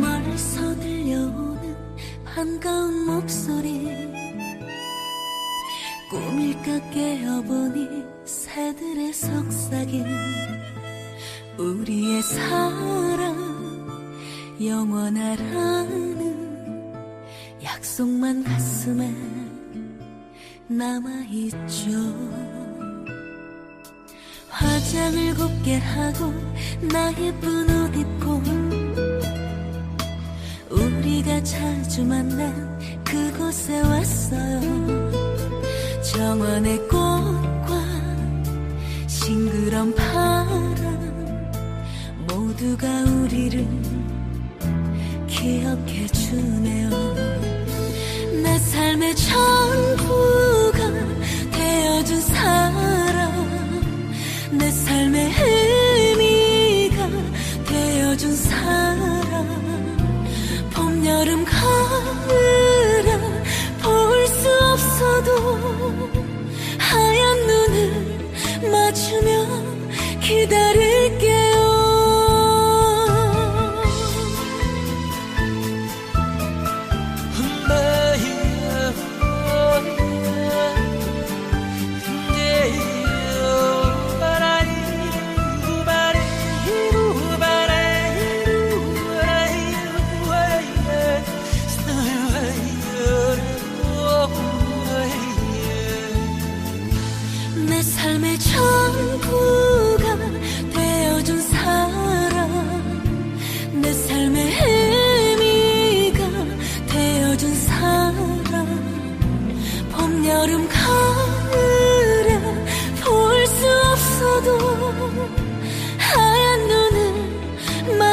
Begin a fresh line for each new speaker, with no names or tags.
멀리 서들려오는 반가운 목소리. 꿈일까 깨어보니 새들의 속삭임. 우리의 사랑 영원하라는 약속만 가슴에 남아있죠. 화장을 곱게 하고 나 예쁜 옷 입고 난 그곳에 왔어요. 정원의 꽃과 싱그런 바람 모두가 우리를 기억해 주네요. 내 삶의 전부가 되어준 사람. 내 삶의 의미가 되어준 사람. 봄, 여름, 가을아 볼 수 없어도 하얀 눈을 맞추며 기다릴게